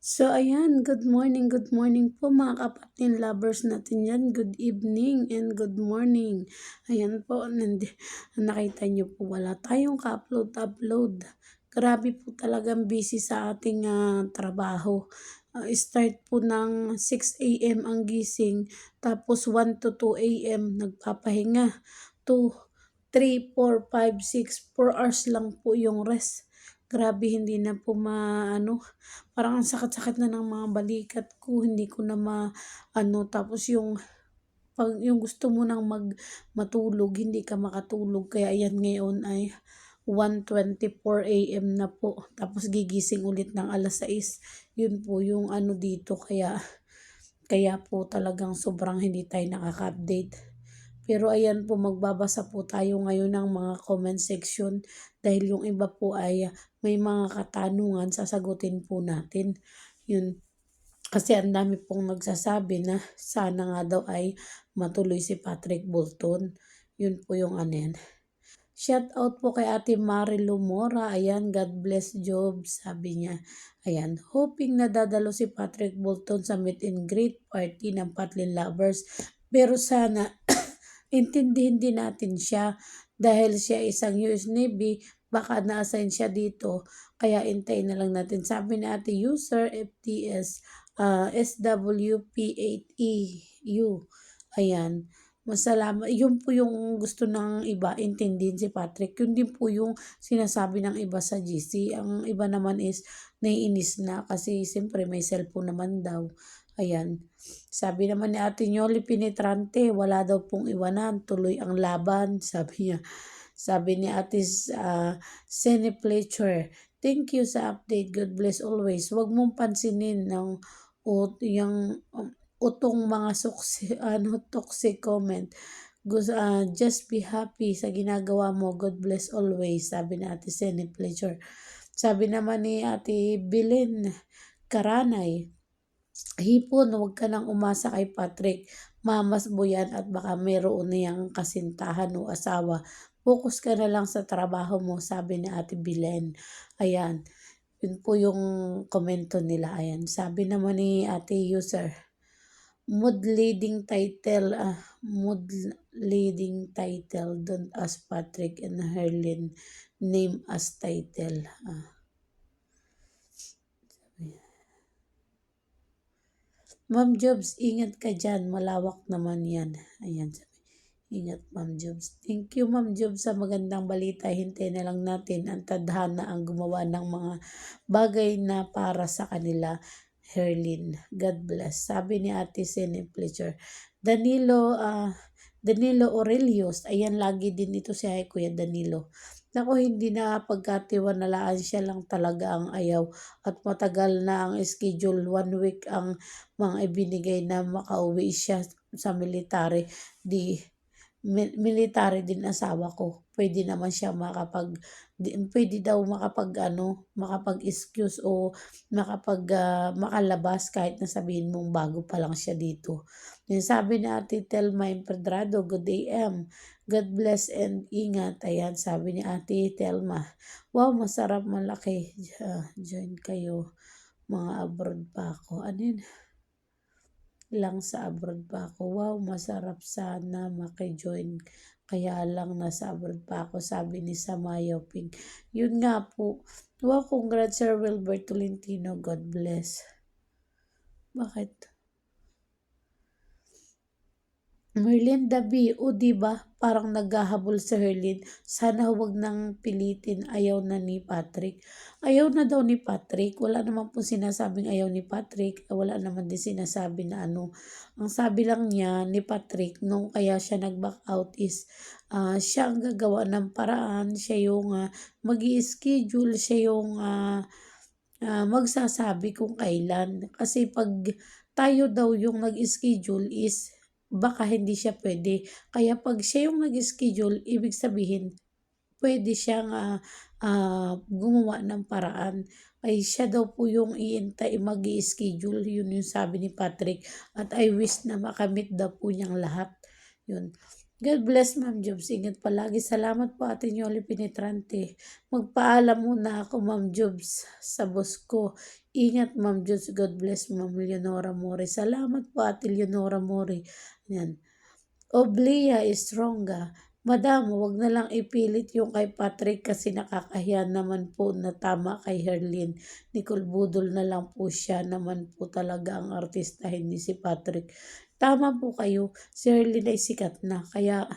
So, ayan, good morning, good morning po mga kapatid lovers natin yan. Good evening and good morning. Ayan po, nandi, nakita nyo po, wala tayong ka-upload-upload. Grabe po talagang busy sa ating ah, trabaho. Ah, start po ng 6 a.m. ang gising, tapos 1 to 2 a.m. nagpapahinga. 2, 3, 4, 5, 6, 4 hours lang po yung rest. Grabe, hindi na po maano, parang ang sakit-sakit na ng mga balikat ko, hindi ko na ma ano, tapos yung pag yung gusto mo nang mag matulog, hindi ka makatulog. Kaya ayan ngayon ay 1:24 AM na po. Tapos gigising ulit ng alas 6. Yun po yung ano dito kaya kaya po talagang sobrang hindi tayo nakaka-update. Pero ayan po, magbabasa po tayo ngayon ng mga comment section dahil yung iba po ay may mga katanungan, sasagutin po natin. Yun, kasi ang dami pong nagsasabi na sana nga daw ay matuloy si Patrick Bolton. Yun po yung yan. Shout out po kay Ate Marilu Mora. Ayan, God bless Job, sabi niya. Ayan, hoping na dadalo si Patrick Bolton sa meet and greet party ng Patlin Lovers. Pero sana intindihin din natin siya dahil siya isang US Navy, baka na-assign siya dito, kaya intayin na lang natin. Sabi ni ate user FTS uh, SWP8EU. Ayan. Masalamat. Yun po yung gusto ng iba, intindihin si Patrick. Yun din po yung sinasabi ng iba sa GC. Ang iba naman is naiinis na kasi siyempre may cellphone naman daw. Ayan. Sabi naman ni Ate Nyoli Pinitrante, wala daw pong iwanan, tuloy ang laban, sabi niya. Sabi ni Ate uh, Sene Fletcher, thank you sa update, God bless always. Huwag mong pansinin ng ut yung um, utong mga suksi, ano, toxic comment. Gusto, uh, just be happy sa ginagawa mo. God bless always, sabi ni Ate Sene Fletcher. Sabi naman ni Ate Bilin Karanay, Hipon, huwag ka nang umasa kay Patrick. Mamas mo yan at baka mayroon niyang kasintahan o asawa. Focus ka na lang sa trabaho mo, sabi ni Ate Bilen. Ayan. Yun po yung komento nila. Ayan. Sabi naman ni Ate User, mood leading title, uh, mood leading title, don't ask Patrick and Herlin name as title. Uh, Ma'am Jobs, ingat ka dyan. Malawak naman yan. Ayan. Ingat, Ma'am Jobs. Thank you, Ma'am Jobs, sa magandang balita. Hintay na lang natin ang tadhana ang gumawa ng mga bagay na para sa kanila. Herlin, God bless. Sabi ni Ate Sene Fletcher. Danilo, uh, Danilo Aurelius. Ayan, lagi din ito si Kuya Danilo. Naku, hindi na pagkatiwanalaan siya lang talaga ang ayaw at matagal na ang schedule. One week ang mga ibinigay na makauwi siya sa military. Di, military din asawa ko. Pwede naman siya makapag, di, pwede daw makapag ano, makapag-excuse o makapag, uh, makalabas kahit na sabihin mong bago pa lang siya dito. Yung sabi ni Ate Telma Impedrado, good AM. God bless and ingat. Ayan, sabi ni Ate Telma. Wow, masarap malaki. Join kayo. Mga abroad pa ako. Ano yun? Lang sa abroad pa ako. Wow, masarap sana makijoin. Kaya lang nasa abroad pa ako, sabi ni Samayo Pink. Yun nga po. Wow, congrats Sir Wilbert Tolentino. God bless. Bakit? Merlin Dabi, o di ba parang naghahabol si Herlin, sana huwag nang pilitin, ayaw na ni Patrick. Ayaw na daw ni Patrick, wala naman po sinasabing ayaw ni Patrick, wala naman din sinasabi na ano. Ang sabi lang niya ni Patrick, nung kaya siya nag-back out is, uh, siya ang gagawa ng paraan, siya yung uh, mag schedule siya yung uh, uh, magsasabi kung kailan. Kasi pag tayo daw yung nag-schedule is baka hindi siya pwede. Kaya pag siya yung nag-schedule, ibig sabihin, pwede siyang uh, uh, gumawa ng paraan. Ay siya daw po yung iintay mag schedule Yun yung sabi ni Patrick. At I wish na makamit daw po niyang lahat. Yun. God bless Ma'am Jobs. Ingat palagi. Salamat po Ate Nyoli Penetrante. Magpaalam muna ako Ma'am Jobs sa boss ko. Ingat, Ma'am Jules. God bless, Ma'am Leonora More. Salamat po, Ate Leonora More. Yan. Oblia Stronga. Madam, wag na lang ipilit yung kay Patrick kasi nakakahiya naman po na tama kay Herlin. Nicole Budol na lang po siya naman po talaga ang artista, hindi si Patrick. Tama po kayo, si Herlin ay sikat na, kaya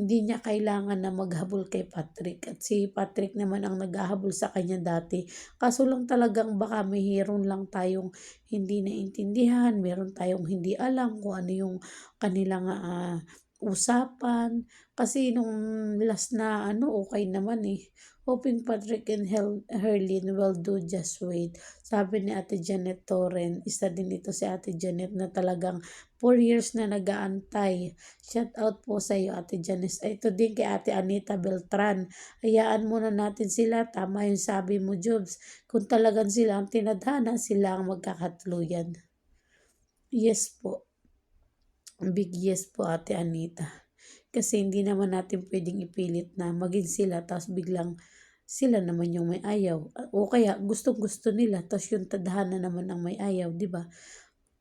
hindi niya kailangan na maghabol kay Patrick. At si Patrick naman ang naghahabol sa kanya dati. Kaso lang talagang baka mayroon lang tayong hindi naintindihan, meron tayong hindi alam kung ano yung kanilang ah, usapan. Kasi nung last na ano, okay naman eh. Hoping Patrick and Hel Herlin will do just wait. Sabi ni Ate Janet Torren, isa din ito si Ate Janet na talagang 4 years na nagaantay. Shout out po sa iyo Ate Janice. Ito din kay Ate Anita Beltran. Hayaan muna natin sila. Tama yung sabi mo, Jobs. Kung talagang sila ang tinadhana, sila ang magkakatluyan. Yes po. Big yes po Ate Anita. Kasi hindi naman natin pwedeng ipilit na maging sila tapos biglang sila naman yung may ayaw. O kaya gustong gusto nila tapos yung tadhana naman ang may ayaw, di ba?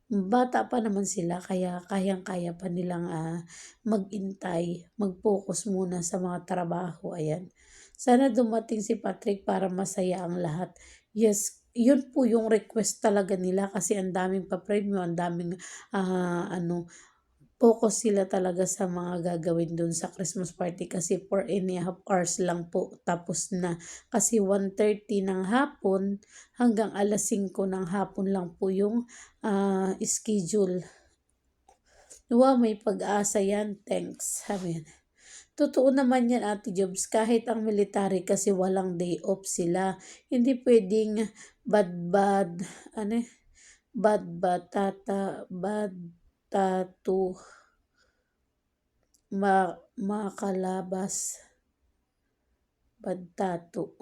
Bata pa naman sila kaya kayang-kaya pa nilang uh, mag-intay, mag-focus muna sa mga trabaho. Ayan. Sana dumating si Patrick para masaya ang lahat. Yes, yun po yung request talaga nila kasi ang daming pa-premyo, ang daming uh, ano, focus sila talaga sa mga gagawin dun sa Christmas party kasi 4 and a half hours lang po tapos na kasi 1.30 ng hapon hanggang alas 5 ng hapon lang po yung uh, schedule. Wow, may pag-asa yan. Thanks. Sabi Totoo naman yan, Ate Jobs. Kahit ang military kasi walang day off sila. Hindi pwedeng bad-bad, ano bad-bad, tata, bad, tatu ma makalabas badtato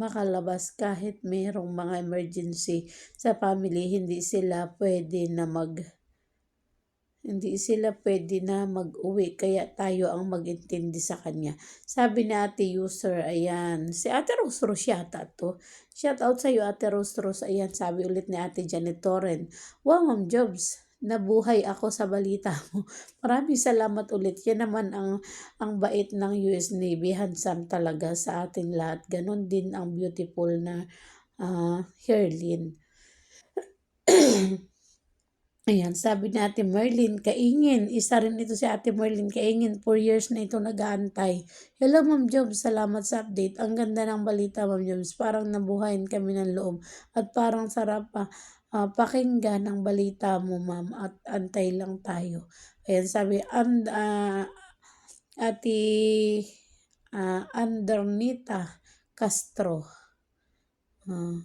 makalabas kahit mayroong mga emergency sa family hindi sila pwede na mag hindi sila pwede na mag-uwi kaya tayo ang mag-intindi sa kanya. Sabi ni ate user, ayan, si ate Rose Rose yata to. Shout out sa iyo ate Rose Rose, ayan, sabi ulit ni ate Janet Torren. Wow, Ma'am Jobs, nabuhay ako sa balita mo. Maraming salamat ulit. Yan naman ang, ang bait ng US Navy. Handsome talaga sa ating lahat. Ganon din ang beautiful na uh, Herlin. Ayan, sabi ni Ate Merlin, kaingin. Isa rin ito si Ate Merlin, kaingin. Four years na ito nag-aantay. Hello, Ma'am Jobs. Salamat sa update. Ang ganda ng balita, Ma'am Jobs. Parang nabuhayin kami ng loob. At parang sarap pa uh, pakinggan ang balita mo ma'am at antay lang tayo. Ayan sabi, and, uh, ati uh, Andernita Castro. Uh,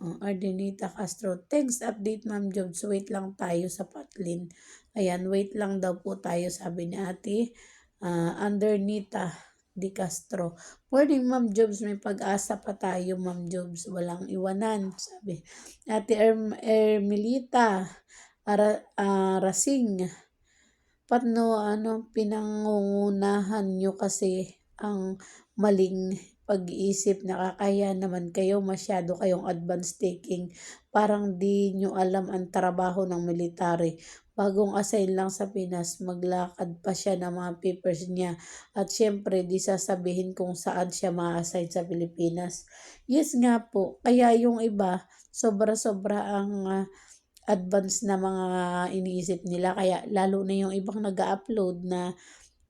uh, Ardenita Castro. Thanks update ma'am Jobs. Wait lang tayo sa Patlin. Ayan, wait lang daw po tayo sabi ni ate. Uh, Andernita Di Castro. Morning, Ma'am Jobs. May pag-asa pa tayo, Ma'am Jobs. Walang iwanan, sabi. Ate Erm Ermilita Ara, uh, Rasing. Patno, ano, pinangungunahan nyo kasi ang maling pag-iisip, nakakaya naman kayo, masyado kayong advance taking. Parang di nyo alam ang trabaho ng military. Bagong assign lang sa Pinas, maglakad pa siya ng mga papers niya. At syempre, di sasabihin kung saan siya ma-assign sa Pilipinas. Yes nga po, kaya yung iba, sobra-sobra ang uh, advance na mga iniisip nila. Kaya lalo na yung ibang nag upload na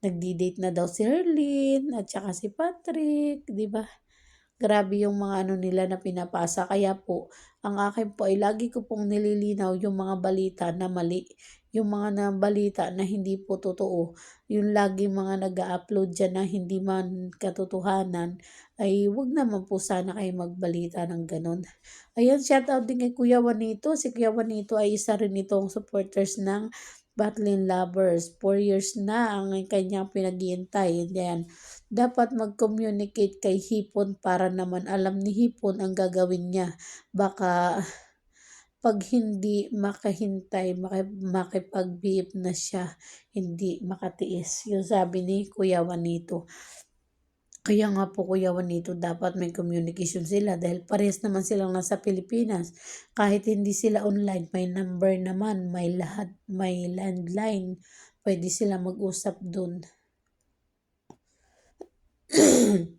nagdi-date na daw si Herlin at saka si Patrick, di ba? Grabe yung mga ano nila na pinapasa. Kaya po, ang akin po ay lagi ko pong nililinaw yung mga balita na mali. Yung mga na balita na hindi po totoo. Yung lagi mga nag upload dyan na hindi man katotohanan. Ay wag naman po sana kayo magbalita ng ganun. Ayan, shout out din kay Kuya Juanito. Si Kuya Juanito ay isa rin itong supporters ng Battling Lovers. Four years na ang kanyang pinag-iintay. Yan dapat mag-communicate kay Hipon para naman alam ni Hipon ang gagawin niya. Baka pag hindi makahintay, makipag-beep na siya, hindi makatiis. Yung sabi ni Kuya Juanito. Kaya nga po Kuya Juanito, dapat may communication sila dahil parehas naman silang nasa Pilipinas. Kahit hindi sila online, may number naman, may lahat, may landline. Pwede sila mag-usap dun.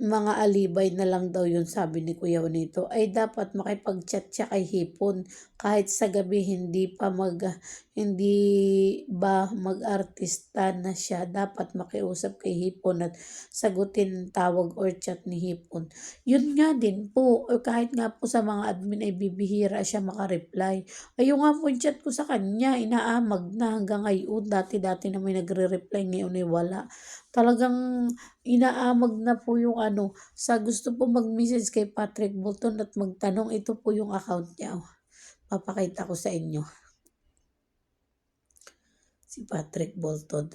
mga alibay na lang daw yun sabi ni Kuya Juanito. Ay dapat makipag-chat siya kay Hipon. Kahit sa gabi hindi pa mag hindi ba mag-artista na siya? Dapat makiusap kay Hipon at sagutin tawag or chat ni Hipon. Yun nga din po o kahit nga po sa mga admin ay bibihira siya makareply. Ayun nga po yung chat ko sa kanya inaamag na hanggang ngayon. Dati-dati na may nagre-reply ngayon ay wala. Talagang inaamag na po yung ano, sa gusto po mag-message kay Patrick Bolton at magtanong, ito po yung account niya. Oh, papakita ko sa inyo. Si Patrick Bolton.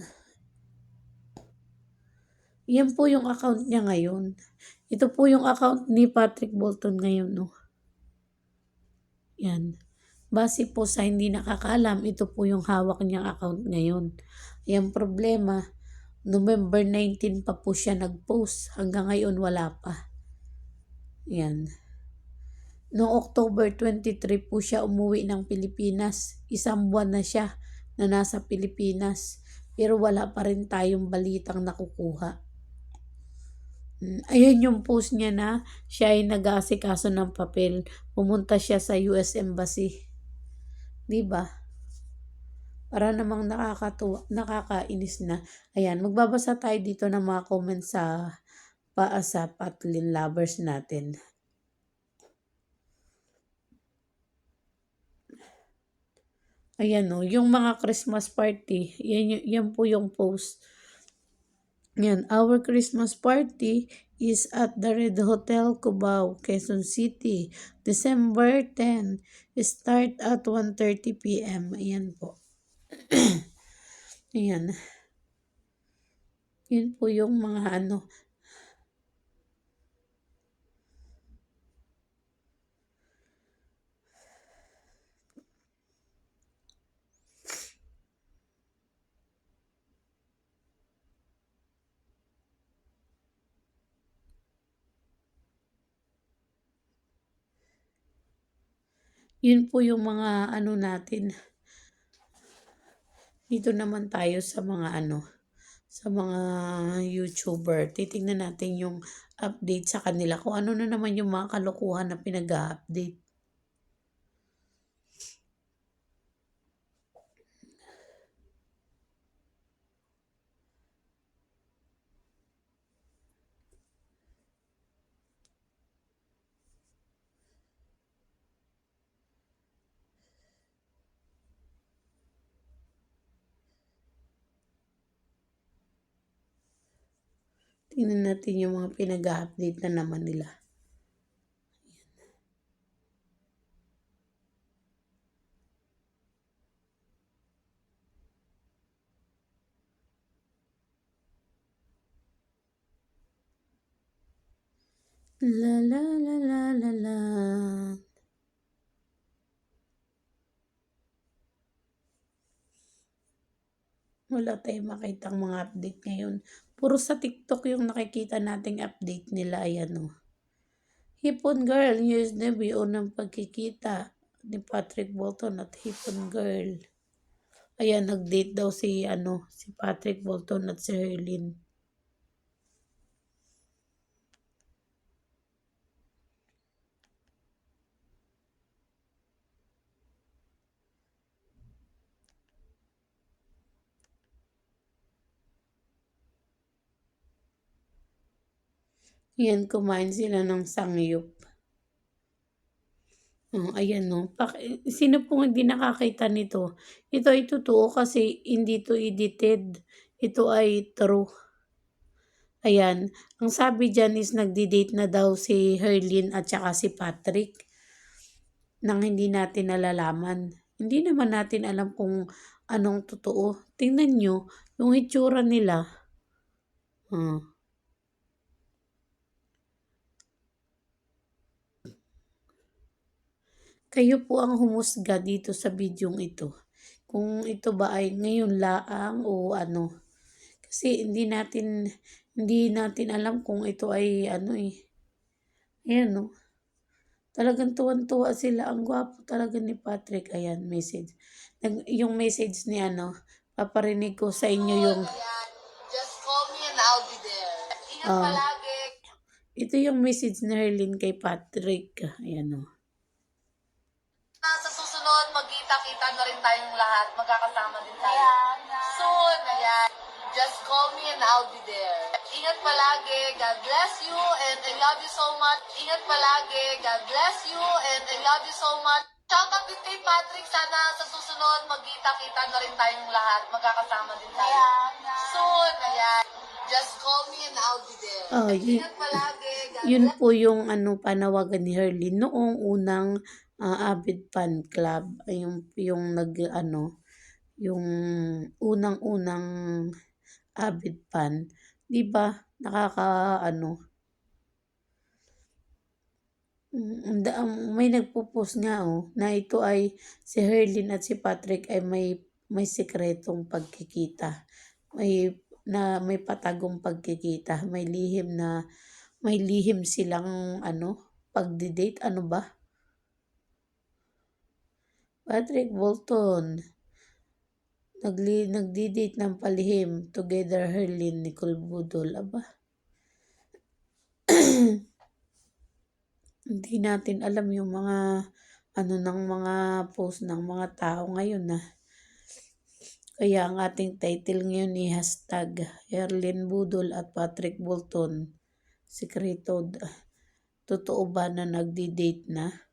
Yan po yung account niya ngayon. Ito po yung account ni Patrick Bolton ngayon, no. Yan. Base po sa hindi nakakalam, ito po yung hawak niyang account ngayon. Yung problema, November 19 pa po siya nag-post. Hanggang ngayon wala pa. Yan. Noong October 23 po siya umuwi ng Pilipinas. Isang buwan na siya na nasa Pilipinas. Pero wala pa rin tayong balitang nakukuha. Hmm, Ayun yung post niya na siya ay nag-aasikaso ng papel. Pumunta siya sa US Embassy. 'Di ba? Para namang nakakatuwa, nakakainis na. Ayan, magbabasa tayo dito ng mga comments sa paasa Patlin lovers natin. Ayan o, yung mga Christmas party, yan, yan po yung post. Yan, our Christmas party is at the Red Hotel Cubao, Quezon City, December 10. Start at 1.30 p.m. Ayan po. Ayan. Yun po yung mga ano. Yun po yung mga ano natin. Dito naman tayo sa mga ano, sa mga YouTuber. Titingnan natin yung update sa kanila. Kung ano na naman yung mga kalokohan na pinag-update. Tingnan natin yung mga pinag-update na naman nila. La la la la la la. Wala tayong makitang mga update ngayon. Puro sa TikTok yung nakikita nating update nila. Ayan o. Hipon Girl, News Navy, unang pagkikita ni Patrick Bolton at Hipon Girl. Ayan, nag-date daw si, ano, si Patrick Bolton at si Herlin. Yan, kumain sila ng sangyup. Oh, ayan no. Sino pong hindi nakakita nito? Ito ay totoo kasi hindi to edited. Ito ay true. Ayan. Ang sabi dyan is nagdi-date na daw si Herlin at saka si Patrick nang hindi natin nalalaman. Hindi naman natin alam kung anong totoo. Tingnan nyo, yung itsura nila. Hmm. Kayo po ang humusga dito sa bidyong ito. Kung ito ba ay ngayon laang o ano. Kasi hindi natin hindi natin alam kung ito ay ano eh. Ayan no. Talagang tuwan-tuwa sila. Ang gwapo talaga ni Patrick. Ayan, message. Nag, yung message ni ano, paparinig ko sa inyo yung. Just call me and I'll be there. Ingat Ah. palagi. ito yung message ni Herlin kay Patrick. Ayan o. Ah, lahat. Magkakasama din tayo. Soon, ayan. Just call me and I'll be there. Ingat palagi. God bless you and I love you so much. Ingat palagi. God bless you and I love you so much. Shout out din kay Patrick. Sana sa susunod, magkita-kita na rin tayong lahat. Magkakasama din tayo. Soon, ayan. Just call me and I'll be there. Oh, yun, Ingat palagi. God yun bless po yung ano panawagan ni Herlin noong unang ah, Avid Fan Club. Yung, yung nag ano, yung unang-unang Avid Fan. Di ba? Nakaka ano, Mm, may nagpo-post nga oh, na ito ay si Herlin at si Patrick ay may may sikretong pagkikita. May na may patagong pagkikita, may lihim na may lihim silang ano, pagdi-date ano ba? Patrick Bolton nagli nagdi-date ng palihim together Herlin Nicole Budol aba. Hindi natin alam yung mga ano ng mga post ng mga tao ngayon na kaya ang ating title ngayon ni hashtag Erlin Budol at Patrick Bolton Sekreto Totoo ba na nagdi-date na?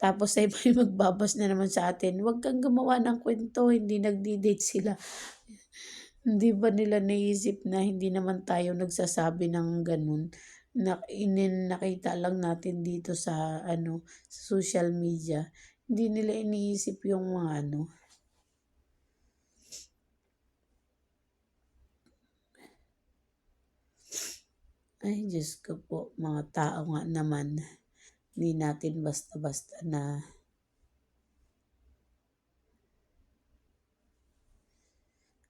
Tapos ay may magbabas na naman sa atin, huwag kang gumawa ng kwento, hindi nagdi-date sila. Hindi ba nila naisip na hindi naman tayo nagsasabi ng ganun? Na, inin, nakita lang natin dito sa ano social media. Hindi nila iniisip yung mga ano. Ay, Diyos ko po, mga tao nga naman. Hindi natin basta-basta na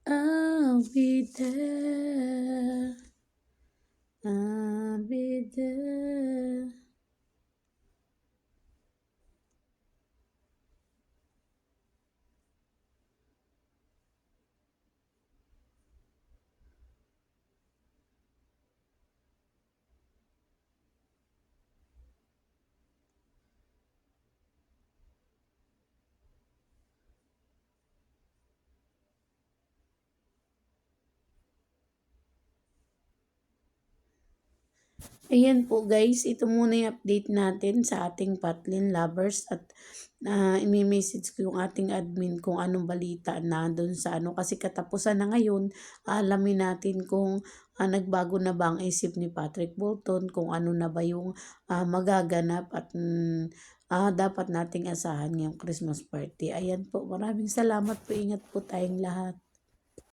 I'll be there. I'll be there. Ayan po guys, ito muna yung update natin sa ating Patlin lovers at na imi-message ko yung ating admin kung anong balita na doon sa ano kasi katapusan na ngayon alamin natin kung ah, nagbago na ba ang isip ni Patrick Bolton kung ano na ba yung ah, magaganap at mm, ah, dapat nating asahan ngayong Christmas party. Ayan po, maraming salamat po. Ingat po tayong lahat.